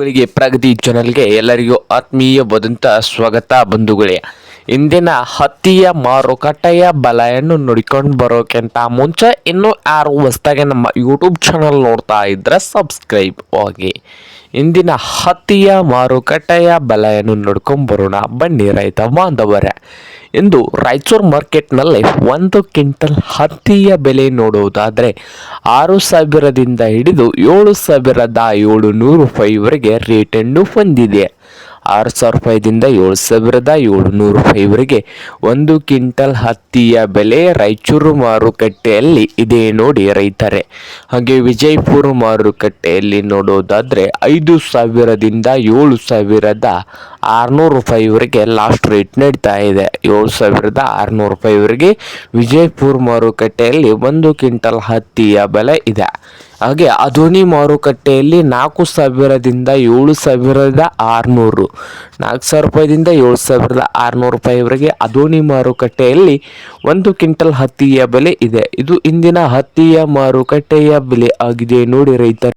ಬಂಧುಗಳಿಗೆ, ಪ್ರಗತಿ ಚಾನಲ್ಗೆ ಎಲ್ಲರಿಗೂ ಆತ್ಮೀಯವಾದಂಥ ಸ್ವಾಗತ ಬಂಧುಗಳೇ. ಇಂದಿನ ಹತ್ತಿಯ ಮಾರುಕಟ್ಟೆಯ ಬಲೆಯನ್ನು ನೋಡಿಕೊಂಡು ಬರೋಕ್ಕಿಂತ ಮುಂಚೆ ಇನ್ನೂ ಯಾರು ಹೊಸ್ದಾಗಿ ನಮ್ಮ ಯೂಟ್ಯೂಬ್ ಚಾನಲ್ ನೋಡ್ತಾ ಇದ್ರೆ ಸಬ್ಸ್ಕ್ರೈಬ್ ಆಗಿ. ಇಂದಿನ ಹತ್ತಿಯ ಮಾರುಕಟ್ಟೆಯ ಬೆಲೆಯನ್ನು ನೋಡ್ಕೊಂಡು ಬರೋಣ ಬನ್ನಿ ರೈತ ಬಾಂಧವರೇ. ಇಂದು ರಾಯಚೂರು ಮಾರ್ಕೆಟ್ನಲ್ಲಿ ಒಂದು ಕ್ವಿಂಟಲ್ ಹತ್ತಿಯ ಬೆಲೆ ನೋಡುವುದಾದರೆ ಆರು ಸಾವಿರದಿಂದ ಹಿಡಿದು ಏಳು ಸಾವಿರದ ಏಳು ನೂರು ರೂಪಾಯಿವರೆಗೆ ರೇಟನ್ನು ಹೊಂದಿದೆ. ಆರು ಸಾವಿರ ರೂಪಾಯಿದಿಂದ ಏಳು ಸಾವಿರದ ಏಳುನೂರು ರೂಪಾಯಿವರೆಗೆ ಒಂದು ಕ್ವಿಂಟಲ್ ಹತ್ತಿಯ ಬೆಲೆ ರಾಯಚೂರು ಮಾರುಕಟ್ಟೆಯಲ್ಲಿ ಇದೆ ನೋಡಿ ರೈತರೆ. ಹಾಗೆ ವಿಜಯಪುರ ಮಾರುಕಟ್ಟೆಯಲ್ಲಿ ನೋಡೋದಾದರೆ ಐದು ಸಾವಿರದಿಂದ ಏಳು ಸಾವಿರದ ಆರುನೂರು ರೂಪಾಯಿವರೆಗೆ ಲಾಸ್ಟ್ ರೇಟ್ ನಡೀತಾ ಇದೆ. ಏಳು ಸಾವಿರದ ಆರುನೂರು ರೂಪಾಯಿವರೆಗೆ ವಿಜಯಪುರ ಮಾರುಕಟ್ಟೆಯಲ್ಲಿ ಒಂದು ಕ್ವಿಂಟಲ್ ಹತ್ತಿಯ ಬೆಲೆ ಇದೆ. ಹಾಗೆ ಅಧೋನಿ ಮಾರುಕಟ್ಟೆಯಲ್ಲಿ ನಾಲ್ಕು ಸಾವಿರದಿಂದ ಏಳು ಸಾವಿರದ ಆರುನೂರು. ನಾಲ್ಕು ಸಾವಿರ ರೂಪಾಯಿದಿಂದ ಏಳು ಸಾವಿರದ ಆರುನೂರು ರೂಪಾಯಿವರೆಗೆ ಅಧೋನಿ ಮಾರುಕಟ್ಟೆಯಲ್ಲಿ ಒಂದು ಕ್ವಿಂಟಲ್ ಹತ್ತಿಯ ಬೆಲೆ ಇದೆ. ಇದು ಇಂದಿನ ಹತ್ತಿಯ ಮಾರುಕಟ್ಟೆಯ ಬೆಲೆ ಆಗಿದೆ. ನೋಡಿ ರೈತ